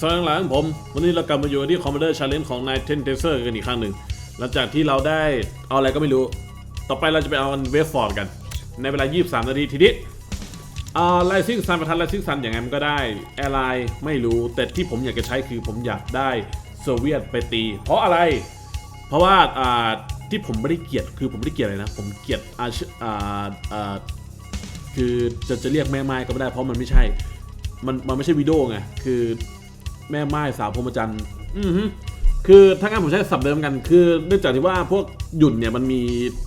สวัสดีหลังผม วันนี้เรากลับมาอยู่ที่ Commander Challenge ของ Night Ten Taser กันอีกครั้งหนึ่ง หลังจากที่เราได้เอาอะไรก็ไม่รู้ ต่อไปเราจะไปเอาเวฟฟอร์ดกัน ในเวลา 23 นาทีทีนี้อ่าไลซิ่งซันประทัดไลซิ่งซันอย่างไงมันก็ได้ แอร์ไลน์ไม่รู้ แต่ที่ผมอยากจะใช้คือผมอยากได้โซเวียตไปตี เพราะอะไร เพราะว่าอ่าที่ผมไม่ได้เกลียดคือผมไม่ได้เกลียดอะไรนะ ผมเกลียดอาชอ่าอ่าคือจะจะเรียกแม่ไม้ก็ไม่ได้เพราะมันไม่ใช่ มันมันไม่ใช่วิดีโอไง คือ แม่ไม้สาวพรหมจันทร์อือฮึคือถ้างั้นผมใช้สับเดิมกัน คือเนื่องจากที่ว่าพวกหยุ่นเนี่ยมันมี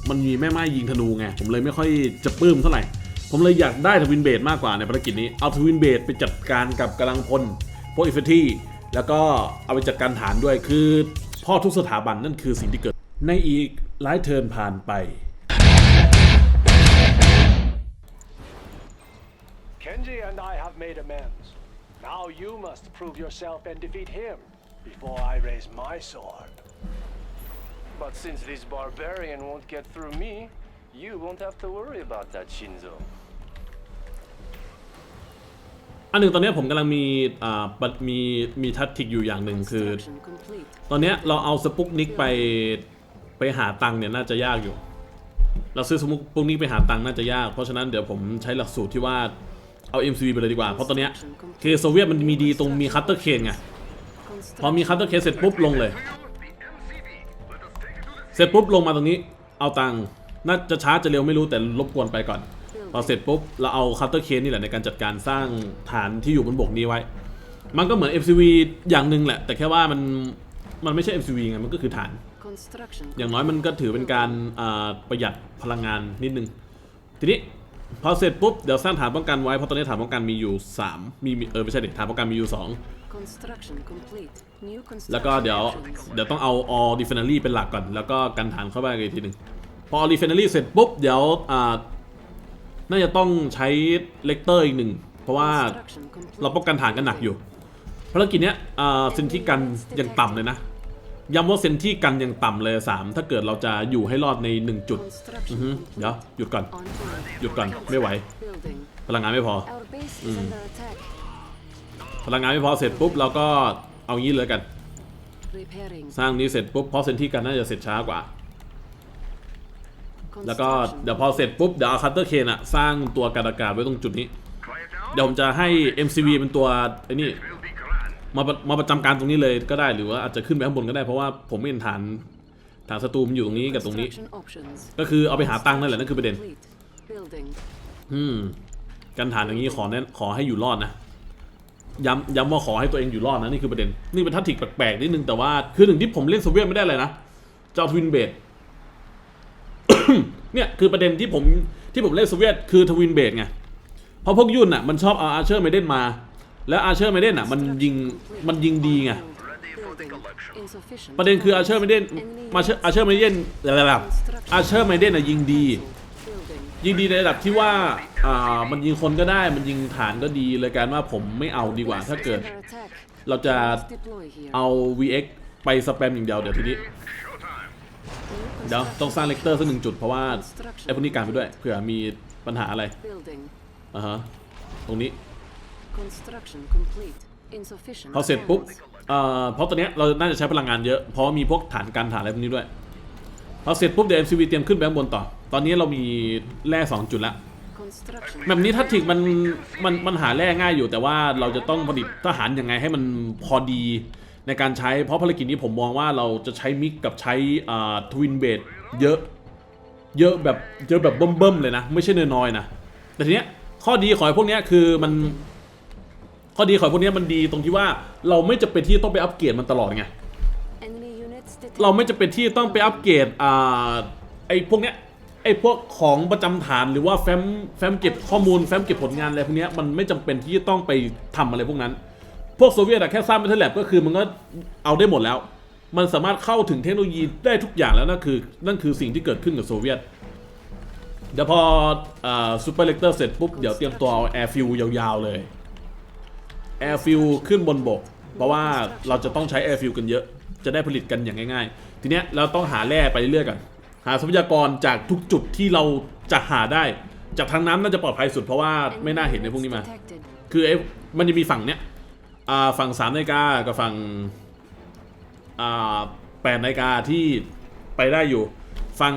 มันมีแม่ไม้ยิงธนูไง ผมเลยไม่ค่อยจะปลื้มเท่าไหร่ ผมเลยอยากได้ทวินเบดมากกว่าในภารกิจนี้ เอาทวินเบดไปจัดการกับกำลังพลพวกอิฟเฟตี้แล้วก็เอาไปจัดการฐานด้วย คือพ่อทุกสถาบันนั่นคือสิ่งที่เกิด ในอีกหลายเทิร์นผ่านไป Kenji and I have made amends. Now you must prove yourself and defeat him before I raise my sword. But since this barbarian won't get through me, you won't have to worry about that, Shinzo. อันหนึ่งตอนเนี้ยผมกำลังมีอ่าปะมีมีทัตติกอยู่อย่างหนึ่งคือ Construction complete. ตอนเนี้ยเราเอาสปุกนิกไปไปหาตังค์เนี่ยน่าจะยากอยู่ เราซื้อสปุกปุกนิกไปหาตังค์น่าจะยาก เพราะฉะนั้นเดี๋ยวผมใช้หลักสูตรที่ว่า เอา MCV ไปเลยดีกว่า เพราะตอนเนี้ยคือโซเวียตมันมีดีตรงมีคัตเตอร์เคนไง พอมีคัตเตอร์เคนเสร็จปุ๊บลงเลย เสร็จปุ๊บลงมาตรงนี้ เอาตังค์น่าจะช้าจะเร็วไม่รู้แต่รบกวนไปก่อน พอเสร็จปุ๊บเราเอาคัตเตอร์เคนนี่แหละในการจัดการสร้างฐานที่อยู่บนบกนี้ไว้ มันก็เหมือน MCV อย่างหนึ่งแหละ แต่แค่ว่ามันมันไม่ใช่ MCV ไงมันก็คือฐาน อย่างน้อยมันก็ถือเป็นการประหยัดพลังงานนิดนึงทีนี้ พอเสร็จปุ๊บ เดี๋ยวสร้างฐานป้องกันไว้ เพราะตอนนี้ฐานป้องกันมีอยู่ 3 มีมีเออไม่ใช่เด็ฐานป้องกันมีอยู่ Construction complete. New 2แล้วก็เดี๋ยว construction เดี๋ยวต้องเอา all defenary เป็นหลักก่อน แล้วก็กันฐานเข้าไปอีกทีหนึ่งพอ all defenary เสร็จปุ๊บ เดี๋ยวอ่าน่าจะต้องใช้เลกเตอร์อีกหนึ่ง เพราะว่า Construction complete. เราป้องกันฐานกันหนักอยู่ภารกิจเนี้ยอ่าเซนที่กันยังต่ำเลยนะ ย้ำว่าเซนที่กันยังต่ำเลย 3 ถ้าเกิดเราจะอยู่ให้รอดใน 1 จุด Construction อือฮึ complete. เดี๋ยวหยุดก่อน On board. หยุดก่อนไม่ไหว Building. พลังงานไม่พอ Our base is under attack. พลังงานไม่พอเสร็จปุ๊บเราก็เอางี้เลยกัน Repairing. สร้างนี้เสร็จปุ๊บเพราะเซนที่กันน่าจะเสร็จช้ากว่า แล้วก็ Construction เดี๋ยวพอเสร็จปุ๊บเดี๋ยวเอาคัตเตอร์เคนอะสร้างตัวการอากาศไว้ตรงจุดนี้ เดี๋ยวผมจะให้ MCV เป็นตัวไอ้นี่ มาประมาประจำการตรงนี้เลยก็ได้หรือว่าอาจจะขึ้นไปข้างบนก็ได้เพราะว่าผมไม่เห็นฐานฐานศัตรูมันอยู่ตรงนี้กับตรงนี้ Construction options. ก็คือเอาไปหาตังค์นั่นแหละนั่นคือประเด็น Complete. Building. อืมกันฐานอย่างนี้ขอแน่ขอให้อยู่รอดนะย้ำย้ำว่าขอให้ตัวเองอยู่รอดนะนี่คือประเด็นนี่เป็นทัตติกแปลกๆนิดนึงแต่ว่าคือหนึ่งที่ผมเล่นโซเวียตไม่ได้เลยนะจะเอาทวินเบดเนี่ยคือประเด็นที่ผมที่ผมเล่นโซเวียตคือทวินเบดไงเพราะพวกยุ่นอะมันชอบเอาอาร์เชอร์ไมเดนมา แล้วอาเชอร์ไมเดนอะมันยิงมันยิงดีไงประเด็นคืออาเชอร์ไมเดนมาอาร์เชอร์ไมเดนระดับอาเชอร์ไมเดนอะยิงดี ยิงดีในระดับที่ว่าอ่ามันยิงคนก็ได้มันยิงฐานก็ดีเลยการว่าผมไม่เอาดีกว่า ถ้าเกิด เราจะเอา VX ไปสแปมอย่างเดียวเดี๋ยวทีนี้เดี๋ยวต้องสร้างเลกเตอร์สักหนึ่งจุดเพราะว่าไอ้พวกนี้การไปด้วยเผื่อมีปัญหาอะไรอ่าฮะตรงนี้ Construction complete. Insufficient. พอเสร็จปุ๊บ funds. เอ่อเพราะตอนเนี้ยเราน่าจะใช้พลังงานเยอะ เพราะว่ามีพวกฐานการฐานอะไรพวกนี้ด้วย พอเสร็จปุ๊บเดี๋ยว MCV เตรียมขึ้นไปข้างบนต่อ ตอนนี้เรามีแร่สองจุดแล้ว Construction. แบบนี้ถ้าถิกมันมันมันหาแร่ง่ายอยู่ แต่ว่าเราจะต้องผลิตทหารยังไงให้มันพอดีในการใช้ เพราะภารกิจนี้ผมมองว่าเราจะใช้มิกกับใช้อ่าทวินเบดเยอะ เยอะแบบเยอะแบบเบิ่มๆเลยนะ ไม่ใช่น้อยๆนะ แต่ทีเนี้ยข้อดีของไอ้พวกเนี้ยคือมัน ข้อดีของไอ้พวกเนี้ยมันดีตรงที่ว่าเราไม่จำเป็นที่ต้องไปอัปเกรดมันตลอดไง Enemy units detected. เราไม่จำเป็นที่ต้องไปอัปเกรดอ่าไอ้พวกเนี้ยไอ้พวกของประจำฐานหรือว่าแฟ้มแฟ้มเก็บข้อมูลแฟ้มเก็บผลงานอะไรพวกเนี้ยมันไม่จำเป็นที่จะต้องไปทำอะไรพวกนั้น พวกโซเวียตอะแค่สร้างเมทัลแลบก็คือมันก็เอาได้หมดแล้ว มันสามารถเข้าถึงเทคโนโลยีได้ทุกอย่างแล้วนั่นคือนั่นคือสิ่งที่เกิดขึ้นกับโซเวียต เดี๋ยวพอซูเปอร์เลกเตอร์เสร็จปุ๊บ เดี๋ยวเตรียมตัวเอาแอร์ฟิลยาวๆเลย แอร์ฟิลขึ้นบนบก เพราะว่าเราจะต้องใช้แอร์ฟิลกันเยอะ จะได้ผลิตกันอย่างง่ายๆ ทีเนี้ยเราต้องหาแร่ไปเรื่อยๆกัน หาทรัพยากรจากทุกจุดที่เราจะหาได้ จากทางน้ำน่าจะปลอดภัยสุดเพราะว่าไม่น่าเห็นในพวกนี้มา Detected. คือไอ้มันจะมีฝั่งเนี้ยอ่าฝั่งสามนาฬิกากับฝั่งอ่าแปดนาฬิกาที่ไปได้อยู่ ฝั่ง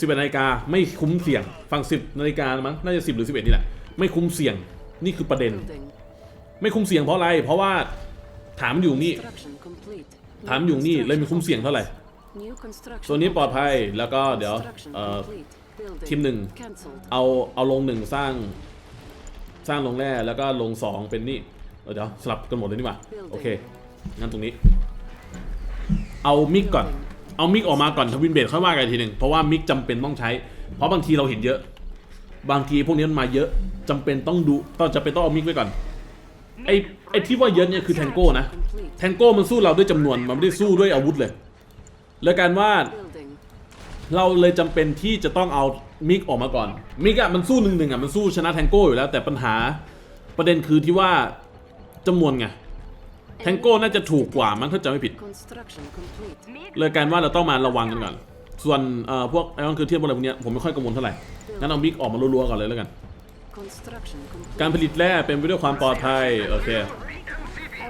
สิบเอ็ดนาฬิกาไม่คุ้มเสี่ยง ฝั่งสิบนาฬิกามั้งน่าจะสิบหรือสิบเอ็ดนี่แหละไม่คุ้มเสี่ยงนี่คือประเด็น Building. ไม่คุ้มเสี่ยงเพราะอะไร เพราะว่าถามอยู่นี่ ถามอยู่นี่เลยมีคุ้มเสี่ยงเท่าไหร่ ตัวนี้ปลอดภัยแล้วก็เดี๋ยวทีมหนึ่งเอาเอาลงหนึ่งสร้าง สร้างลงแร่แล้วก็ลงสองเป็นนี่เเดี๋ยวสลับกันหมดเลยนี่ว่าโอเคงั้นตรงนี้ เอามิกก่อนเอามิกออกมาก่อนทวินเบดค่อยว่ากันทีหนึ่งเพราะว่ามิกจำเป็นต้องใช้ เพราะบางทีเราเห็นเยอะ บางทีพวกนี้มันมาเยอะจำเป็นต้องดูต้องจำเป็นต้องเอามิกไว้ก่อน ไอไอที่ว่าเยอะเนี่ยคือแทงโก้นะ แทงโก้มันสู้เราด้วยจำนวนมันไม่ได้สู้ด้วยอาวุธเลยแล้วการว่าเราเลยจำเป็นที่จะต้องเอามิกออกมาก่อน มิกอะมันสู้หนึ่งหนึ่งอะมันสู้ชนะแทงโก้อยู่แล้ว แต่ปัญหาประเด็นคือที่ว่าจำนวนไงแทงโก้น่าจะถูกกว่ามั้งถ้าจำไม่ผิด เลยการว่าเราต้องมาระวังกันก่อน ส่วนเอ่อพวกไอออนคือเทียบอะไรพวกเนี้ยผมไม่ค่อยกังวลเท่าไหร่งั้นเอามิกออกมารัวๆก่อนเลยแล้วกัน การผลิตแร่เป็นไปด้วยความปลอดภัยโอเค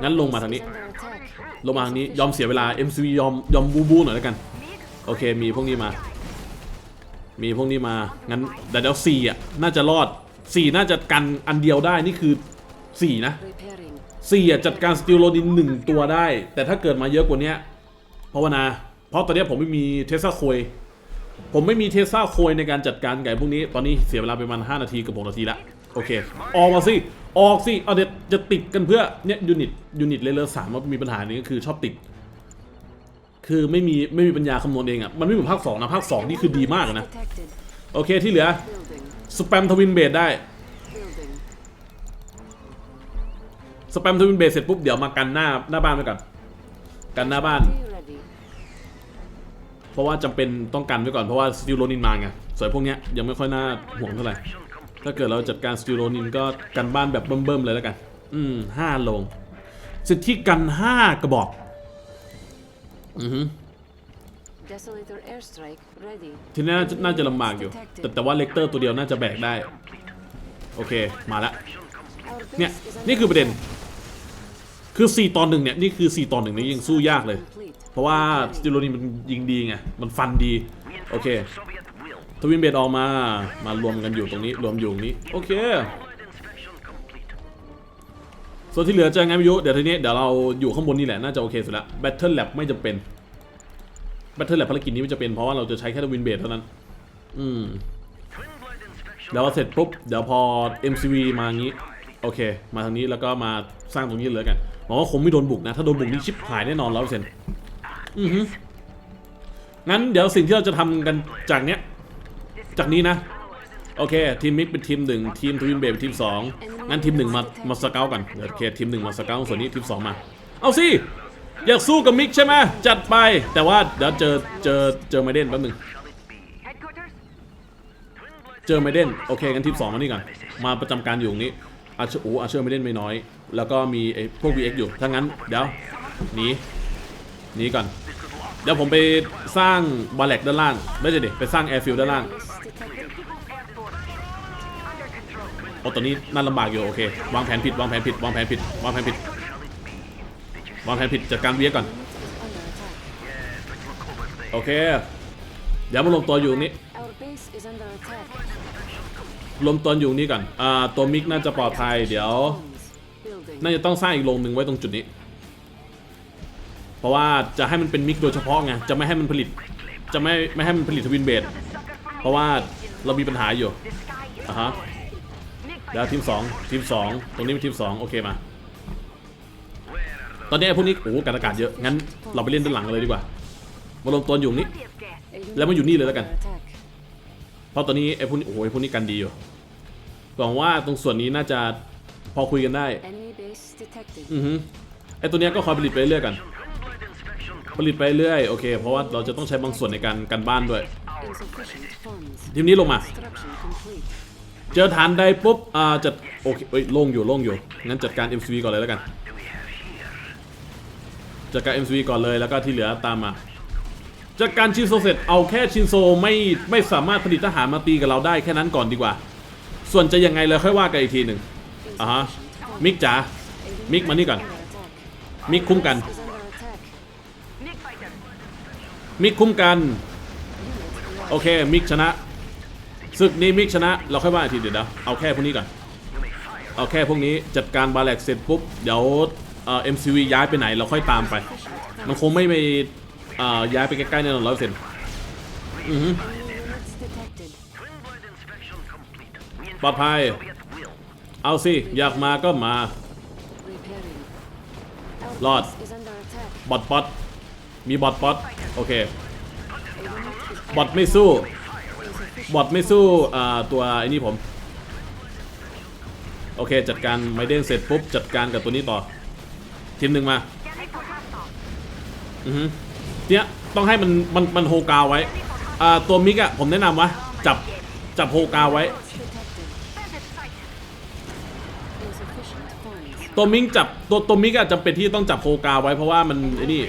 งั้นลงมาทางนี้ Is under attack. ลงมาทางนี้ยอมเสียเวลา MCV ยอมยอมบูบูหน่อยแล้วกัน โอเคมีพวกนี้มา มีพวกนี้มา งั้นแต่เดี๋ยวสี่อะน่าจะรอดสี่น่าจะกันอันเดียวได้นี่คือสี่นะ Repairing. สี่อะจัดการสติลโรดินหนึ่งตัวได้ แต่ถ้าเกิดมาเยอะกว่านี้ภาวนา เพราะตอนนี้ผมไม่มีเทสซาโคย ผมไม่มีเทสซาโคยในการจัดการไก่พวกนี้ ตอนนี้เสียเวลาไปประมาณ5นาทีกับ6นาทีละโอเค ออกมาสิ ออกสิ เอาเดี๋ยวจะติดกันเพื่อเนี่ยยูนิตยูนิตเลเลอร์สามมันมีปัญหานี้ก็คือชอบติด คือไม่มีไม่มีปัญญาคำนวณเองอะ มันไม่เหมือนภาคสองนะภาคสองนี่คือดีมากนะ โอเคที่เหลือสแปมทวินเบดได้สแปมทวินเบดเสร็จปุ๊บเดี๋ยวมากันหน้าหน้าบ้านไปก่อนกันหน้าบ้าน เพราะว่าจำเป็นต้องกันไว้ก่อนเพราะว่าสติลโรนินมาไงส่วนพวกเนี้ยยังไม่ค่อยน่าห่วงเท่าไหร่ถ้าเกิดเราจัดการสติลโรนินก็กันบ้านแบบเบิ่มๆเลยแล้วกัน อืมห้าลง สิทธิกันห้ากระบอกอือฮึ Desolator airstrike ready. ทีนี้น่าจะน่าจะลำบากอยู่ แต่แต่ว่าเลกเตอร์ตัวเดียวน่าจะแบกได้ โอเคมาละ Our เนี่ย base is นี่ under คือประเด็น คือ 4 ตอนหนึ่งเนี่ย นี่คือ 4 ตอนหนึ่งนี่ยังสู้ยากเลย complete. เพราะว่าสติลโรนินมันยิงดีไง มันฟันดี โอเค ทวินเบดออกมา มารวมกันอยู่ตรงนี้ รวมอยู่ตรงนี้ โอเค ส่วนที่เหลือจะไงไม่รู้ เดี๋ยวทีนี้เดี๋ยวเราอยู่ข้างบนนี่แหละ น่าจะโอเคสุดละ Battle Lab ไม่จำเป็น Battle Lab ภารกิจนี้ไม่จะเป็น เพราะว่าเราจะใช้แค่ทวินเบดเท่านั้น อืมแล้วเสร็จปุ๊บ เดี๋ยวพอ MCV มางี้ โอเค มาทางนี้แล้วก็มาสร้างตรงนี้เลยกันหวังว่าคงไม่โดนบุกนะ ถ้าโดนบุกนี่ชิปหายแน่นอนร้อยเปอร์เซ็นต์ อือฮึงั้นเดี๋ยวสิ่งที่เราจะทำกันจากเนี้ย จากนี้นะ โอเค ทีมมิกเป็นทีมหนึ่งทีมทวินเบย์เป็นทีมสองงั้นทีมหนึ่งมามาสเกลกันเดี๋ยวโอเคทีมหนึ่งมาสเกลส่วนนี้ทีมสองมา เอาสิอยากสู้กับมิกใช่ไหมจัดไปแต่ว่าเดี๋ยวเจอเจอเจอไมเดนแป๊บหนึงเจอไมเดนโอเคงั้นทีมสองมานี่ก่อนมาประจำการอยู่ตรงนี้อาเชอร์โอ้อาเชอร์ไมเดนไม่น้อย แล้วก็มีไอ้พวก VX อยู่ถ้างั้นเดี๋ยวหนี นี้ก่อน เดี๋ยวผมไปสร้างบาเล็กด้านล่าง ไม่ใช่ดิ ไปสร้างแอร์ฟิลด้านล่างโอ้ตอนนี้น่าลำบากอยู่โอเค วางแผนผิด วางแผนผิด วางแผนผิด วางแผนผิด วางแผนผิดจัดการเวียก่อน โอเค เดี๋ยวมารวมตัวอยู่นี้ Our base is under attack. รวมตัวอยู่นี้ก่อน อ่า ตัวมิกน่าจะปลอดภัย เดี๋ยว น่าจะต้องสร้างอีกโรงหนึ่งไว้ตรงจุดนี้ เพราะว่าจะให้มันเป็นมิกโดยเฉพาะไงจะไม่ให้มันผลิต จะไม่ไม่ให้มันผลิตทวินเบดเพราะว่าเรามีปัญหาอยู่อะฮะแล้วทีมสองทีมสองตรงนี้เป็นทีมสองโอเคมา ตอนนี้ไอ้พวกนี้โอ้โหการอากาศเยอะ งั้นเราไปเล่นด้านหลังเลยดีกว่ามาลงตัวอยู่นี้ แล้วมาอยู่นี่เลยแล้วกัน เพราะตอนนี้ไอ้พวกนี้โอ้โหไอ้พวกนี้กันดีอยู่หวังว่าตรงส่วนนี้น่าจะพอคุยกันได้ อือฮึไอ้ตัวเนี้ยก็คอยผลิตไปเรื่อยกัน ผลิตไปเรื่อยโอเค เพราะว่าเราจะต้องใช้บางส่วนในการกันบ้านด้วย Insufficient funds. ทีมนี้ลงมา Construction complete. เจอฐานใดปุ๊บอ่าจัดโอเคเอ้ยโล่งอยู่โล่งอยู่ งั้นจัดการ MCV ก่อนเลยแล้วกัน จัดการ MCV ก่อนเลยแล้วก็ที่เหลือตามมาจัดการชินโซเสร็จเอาแค่ชินโซไม่ไม่สามารถผลิตทหารมาตีกับเราได้แค่นั้นก่อนดีกว่า ส่วนจะยังไงเลยค่อยว่ากันอีกทีหนึ่งอ่าฮะ Insufficient funds. มิกจ๋า A unit มิกมานี่ก่อน under attack. มิกคุ้มกัน Is under attack. มิกคุ้มกัน โอเค มิกชนะศึกนี้มิกชนะ เราค่อยว่าอีกทีเดี๋ยวนะเอาแค่พวกนี้ก่อน เอาแค่พวกนี้จัดการบาแลกเสร็จปุ๊บ เดี๋ยวเอ่อ MCV ย้ายไปไหนเราค่อยตามไป มันคงไม่ไปย้ายไปใกล้ๆแน่นอนร้อยเปอร์เซ็นต์ปลอดภัย เอาสิ อยากมาก็มา Repairing. Lord. Outpost is under attack. บอทป๊อต มีบอทป๊อตโอเคบอทไม่สู้บอทไม่สู้อ่าตัวไอ้นี่ผม โอเค จัดการไมเดนเสร็จปุ๊บ จัดการกับตัวนี้ต่อ ทีมหนึ่งมาอือฮึเนี่ยต้องให้มันมันมันโฮกาวไว้อ่าตัวมิกอะผมแนะนำว่าจับจับโฮกาวไว้ ตัวมิกจับตัวตัวมิกอะจำเป็นที่ต้องจับโฮกาวไว้เพราะว่ามันไอ้นี่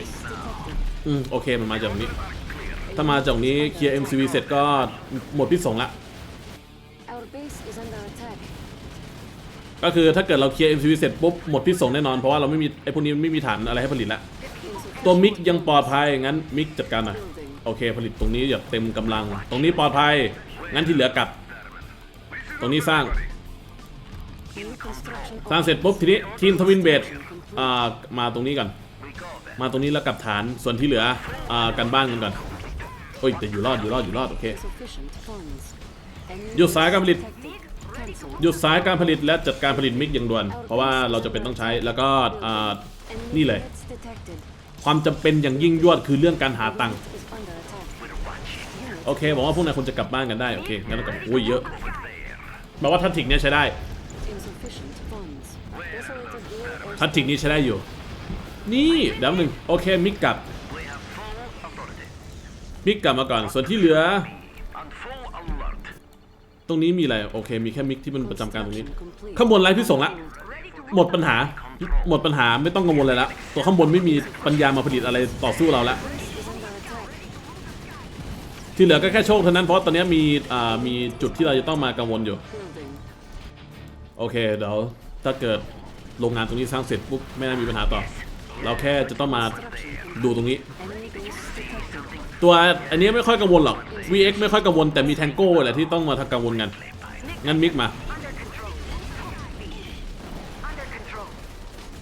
อืมโอเคมันมาจากตรงนี้ ถ้ามาจากตรงนี้เคลียร์ MCV เสร็จก็หมดพิษสงละ Our base is under attack. ก็คือถ้าเกิดเราเคลียร์ MCV เสร็จปุ๊บหมดพิษสงแน่นอนเพราะว่าเราไม่มีไอ้พวกนี้ไม่มีฐานอะไรให้ผลิตแล้ว Insufficient ตัวมิกยังปลอดภัยงั้นมิกจัดการหน่อย building. โอเค ผลิตตรงนี้อย่าเต็มกำลัง ตรงนี้ปลอดภัยงั้นที่เหลือกลับ ตรงนี้สร้าง New construction สร้างเสร็จปุ๊บทีนี้ทีมทวินเบดอ่ามาตรงนี้ก่อน มาตรงนี้แล้วกลับฐานส่วนที่เหลืออ่ากันบ้านกันก่อนโอ้ยแต่อยู่รอดอยู่รอดอยู่รอดโอเคหยุดสายการผลิตหยุดสายการผลิตและจัดการผลิตมิกอย่างด่วน เพราะว่าเราจะเป็นต้องใช้แล้วก็อ่านี่เลย ความจำเป็นอย่างยิ่งยวดคือเรื่องการหาตังค์โอเคบอกว่าพวกนายควรจะกลับบ้านกันได้โอเคงั้นเรากลับอุ้ยเยอะแปลว่าทัตติกเนี้ยใช้ได้ทัตติกนี้ใช้ได้อยู่ นี่เดี๋ยวหนึ่งโอเคมิกกลับ มิกกลับมาก่อน ส่วนที่เหลือ ตรงนี้มีอะไร โอเค มีแค่มิกที่มันประจำการตรงนี้ ข้างบนไรพิษสงละ หมดปัญหา หมดปัญหาไม่ต้องกังวลเลยละ ตัวข้างบนไม่มีปัญญามาผลิตอะไรต่อสู้เราละที่เหลือก็แค่โชคเท่านั้นเพราะตอนนี้มีอ่ามีจุดที่เราจะต้องมากังวลอยู่ โอเคเดี๋ยวถ้าเกิดโรงงานตรงนี้สร้างเสร็จปุ๊บไม่น่ามีปัญหาต่อ เราแค่จะต้องมาดูตรงนี้ ตัวอันนี้ไม่ค่อยกังวลหรอก VX ไม่ค่อยกังวลแต่มีแทงโก้แหละที่ต้องมาทำกังวลกัน งั้นมิกมา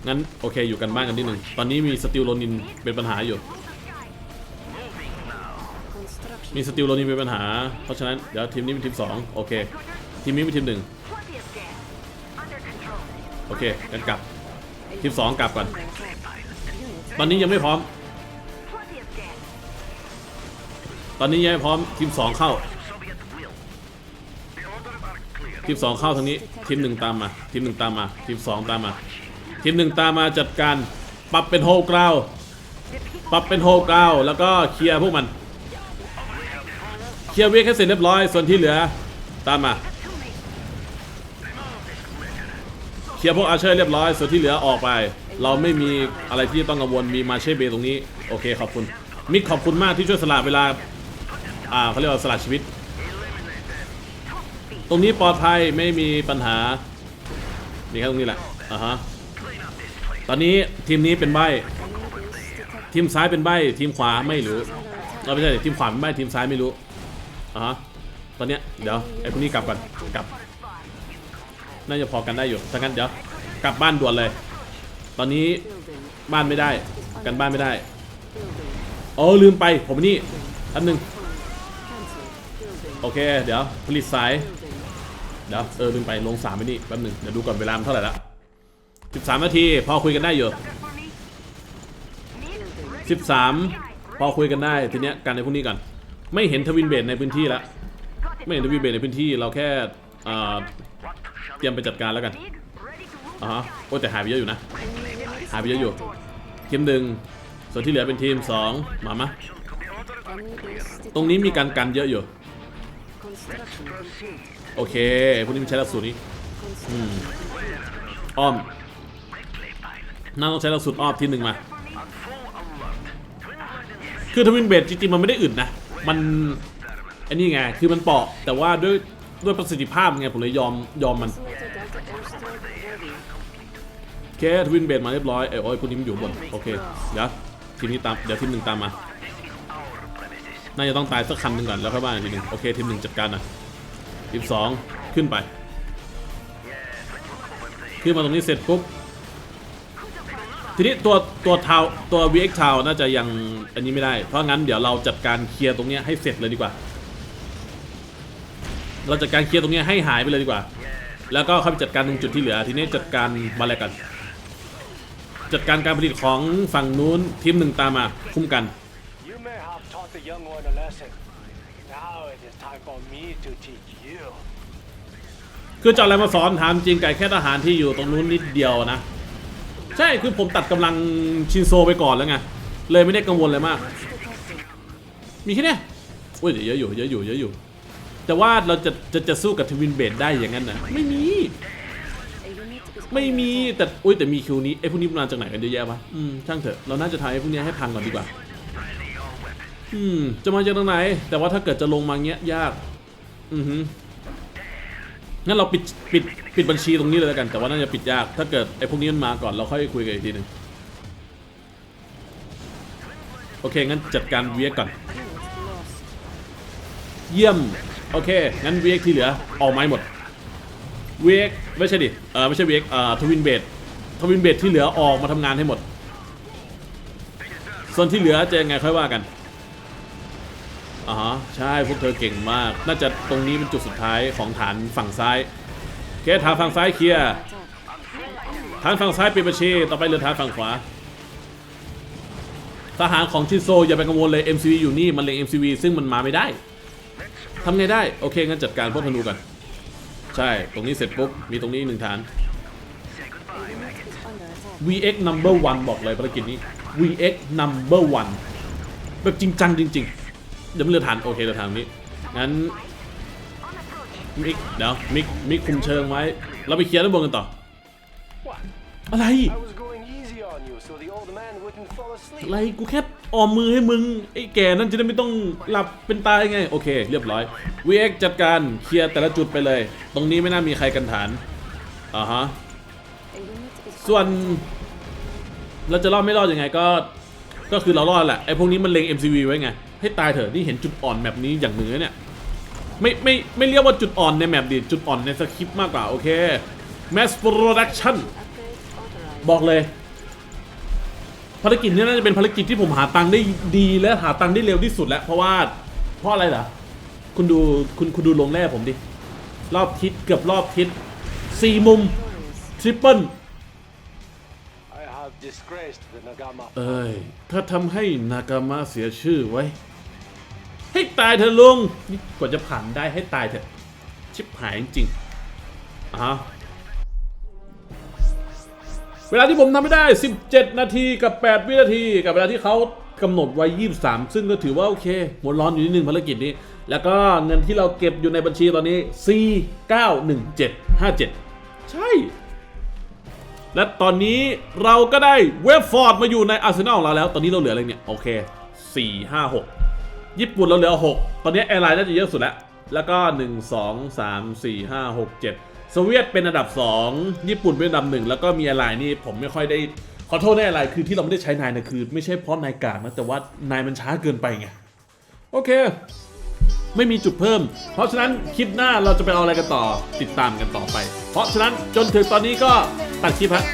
งั้นโอเคอยู่กันบ้านกันนิดหนึ่งตอนนี้มีสติลโลนินเป็นปัญหาอยู่ มีสติลโลนินเป็นปัญหา เพราะฉะนั้นเดี๋ยวทีมนี้เป็นทีมสองโอเค ทีมนี้เป็นทีมหนึ่งโอเคกันกลับทีมสองกลับก่อน ตอนนี้ยังไม่พร้อม ตอนนี้ยังไม่พร้อมทีมสองเข้าทีมสองเข้าทางนี้ทีมหนึ่งตามมา ทีมหนึ่งตามมาทีมสองตามมา ทีมหนึ่งตามมาจัดการปรับเป็นโฮกราวปรับเป็นโฮกราวแล้วก็เคลียร์พวกมันเคลียร์เวกให้เสร็จเรียบร้อยส่วนที่เหลือตามมาเคลียร์พวกอาเชอร์เรียบร้อยส่วนที่เหลือออกไป เราไม่มีอะไรที่ต้องกังวลมีมาเช่เบตรงนี้ โอเคขอบคุณ มิกขอบคุณมากที่ช่วยสละเวลา อ่าเขาเรียกว่าสละชีวิต ตรงนี้ปลอดภัยไม่มีปัญหา นี่แค่ตรงนี้แหละอ่าฮะตอนนี้ทีมนี้เป็นใบ ทีมซ้ายเป็นใบ ทีมขวาไม่รู้เราไม่ใช่ทีมขวาเป็นใบทีมซ้ายไม่รู้อ่าฮะตอนเนี้ยเดี๋ยวไอ้พวกนี้กลับก่อนกลับ น่าจะพอกันได้อยู่ถ้างั้นเดี๋ยวกลับบ้านด่วนเลย ตอนนี้บ้านไม่ได้ กันบ้านไม่ได้ Building. อ๋อลืมไปผมนี่อันหนึ่งโอเค เดี๋ยวผลิตสาย เดี๋ยวเออลืมไปลงสามไปนี่แป๊บหนึงเดี๋ยวดูก่อนเวลามันเท่าไหร่ละสิบสามนาที พอคุยกันได้อยู่สิบสามพอคุยกันได้ทีเนี้ยกันในพวกนี้ก่อนไม่เห็นทวินเบดในพื้นที่ล้วไม่เห็นทวินเบดในพื้นที่เราแค่เตรียมไปจัดการแล้วกันอ่าฮะโอ้แต่หายไปเยอะอยู่นะายไปเยอะอยู่ทีมหนึ่งส่วนที่เหลือเป็นทีมสองมามะตรงนี้มีการกันเยอะอยู่โอเคพวกนี้มันใช้หลักสูตรนี้อ้อมน่าต้องใช้หลักสูตรอ้อมทีมหนึ่งมา คือทวินเบดจริงๆมันไม่ได้อึดนะ มันอ้นี่ไง คือมันเปราะแต่ว่าด้วยด้วยประสิทธิภาพไงผมเลยยอมยอมมัน เคทวินเบดมาเรียบร้อยไอ้โอ้ยพวกนี้มันอยู่บน โอเค เดี๋ยวทีมนี้ตาม เดี๋ยวทีมหนึ่งตามมา น่าจะต้องตายสักคันหนึ่งก่อนแล้วค่อยว่าอีกทีหนึ่งโอเคทีมหนึ่งจัดการนะทีมสองขึ้นไป ขึ้นมาตรงนี้เสร็จปุ๊บ ทีนี้ตัวตัวเทาตัว VX ทาน่าจะยังอันนี้ไม่ได้ เพราะงั้นเดี๋ยวเราจัดการเคลียร์ตรงนี้ให้เสร็จเลยดีกว่า เราจัดการเคลียร์ตรงนี้ให้หายไปเลยดีกว่า แล้วก็เข้าไปจัดการตรงจุดที่เหลือ ทีนี้จัดการมาอะไรกัน จัดการการผลิตของฝั่งนู้นทีมหนึ่งตามมาคุ้มกัน You may have taught the young one a lesson. Now it is time for me to teach you. คือจะเอาอะไรมาสอนถามจริงไก่แค่ทหารที่อยู่ตรงนู้นนิดเดียวนะ ใช่คือผมตัดกำลังชินโซไปก่อนแล้วไง เลยไม่ได้กังวลเลยมาก มีแค่เนี้ยอุ้ยเดี๋ยวเยอะอยู่เยอะอยู่เยอะอยู่ แต่ว่าเราจะจะจะสู้กับทวินเบดได้อย่างนั้นนะไม่มี A unit is ไม่มีแต่อุ้ยแต่มีคิวนี้ไอ้พวกนี้มันมาจากไหนกันเยอะแยะวะอืมช่างเถอะเราน่าจะทำไอ้พวกนี้ให้พังก่อนดีกว่า อืมจะมาจากตรงไหน แต่ว่าถ้าเกิดจะลงมาเงี้ยยาก อือฮึงั้นเราปิดปิดปิดบัญชีตรงนี้เลยแล้วกัน แต่ว่าน่าจะปิดยาก ถ้าเกิดไอ้พวกนี้มันมาก่อนเราค่อยคุยกันอีกทีหนึ่งโอเคงั้นจัดการเวียกก่อน เยี่ยม โอเคงั้นเวียกที่เหลือออกไม้หมด เวกไม่ใช่ดิเออไม่ใช่เวกเอ่อทวินเบดทวินเบดที่เหลือออกมาทำงานให้หมด ส่วนที่เหลือจะยังไงค่อยว่ากันอ่าฮะใช่พวกเธอเก่งมาก น่าจะตรงนี้เป็นจุดสุดท้ายของฐานฝั่งซ้ายเคฐานฝั่งซ้ายเคลียร์ฐานฝั่งซ้ายปิดบัญชีต่อไปเรือฐานฝั่งขวาทหารของชินโซอย่าไปกังวลเลย MCV อยู่นี่มันเล็ง MCV ซึ่งมันมาไม่ได้ทำไงได้ โอเคงั้นจัดการพวกธนูกัน ใช่ ตรงนี้เสร็จปุ๊บ มีตรงนี้หนึ่งฐาน VX number one บอกเลยภารกิจนี้ VX number one แบบจริงจังจริงๆเดี๋ยวมันเรือฐานโอเคเรือฐานตรงนี้ งั้นมิกเดี๋ยวมิกมิกคุมเชิงไว้ เราไปเคลียร์ด้านบนกันต่อ อะไร อะไรกูแค่ออมมือให้มึง ไอ้แก่นั่นจะได้ไม่ต้องหลับเป็นตายไง โอเค เรียบร้อย VX จัดการเคลียร์แต่ละจุดไปเลย ตรงนี้ไม่น่ามีใครกันฐานอ่าฮะส่วนเราจะรอดไม่รอดยังไงก็ ก็คือเรารอดแหละไอ้พวกนี้มันเล็ง MCV ไว้ไง ให้ตายเถอะนี่เห็นจุดอ่อนแบบนี้อย่างหนึ่งแล้วเนี่ยไม่ไม่ไม่เรียกว่าจุดอ่อนในแมปดิจุดอ่อนในสคริปต์มากกว่า โอเค Mass Production บอกเลย ภารกิจนี้น่าจะเป็นภารกิจที่ผมหาตังค์ได้ดีและหาตังค์ได้เร็วที่สุดแล้ว เพราะว่าเพราะอะไรเหรอคุณดูคุณคุณดูลงแร่ผมดิ รอบทิศเกือบรอบทิศสี่มุมทริปเปิลเอ้ยถ้าทำให้นากามะเสียชื่อไว้ ให้ตายเถอะลุงนี่กว่าจะผ่านได้ให้ตายเถอะ ชิบหายจริงอะ เวลาที่ผมทำไม่ได้ 17 นาทีกับ 8 วินาที กับเวลาที่เขากำหนดไว้ 23 ซึ่งก็ถือว่าโอเคหัวร้อนอยู่นิดนึงภารกิจนี้ แล้วก็เงินที่เราเก็บอยู่ในบัญชีตอนนี้ 491757 ใช่ และตอนนี้เราก็ได้เวฟฟอร์ดมาอยู่ในอาร์เซนอลของเราแล้ว ตอนนี้เราเหลืออะไรเนี่ย โอเค 4 5 6 ญี่ปุ่นเราเหลือ 6 ตอนนี้แอร์ไลน์น่าจะเยอะสุดแล้ว แล้วก็ 1 2 3 4 5 6 7 สวีเดนเป็นอันดับ 2 ญี่ปุ่นเป็นอันดับหนึ่งแล้วก็มีอะไรนี่ผมไม่ค่อยได้ขอโทษได้อะไรคือที่เราไม่ได้ใช้นายนะคือ ไม่ใช่เพราะนายกากนะแต่ว่านายมันช้าเกินไปไงโอเค ไม่มีจุดเพิ่ม เพราะฉะนั้นคลิปหน้าเราจะไปเอาอะไรกันต่อติดตามกันต่อไป เพราะฉะนั้นจนถึงตอนนี้ก็ตัดคลิปฮะ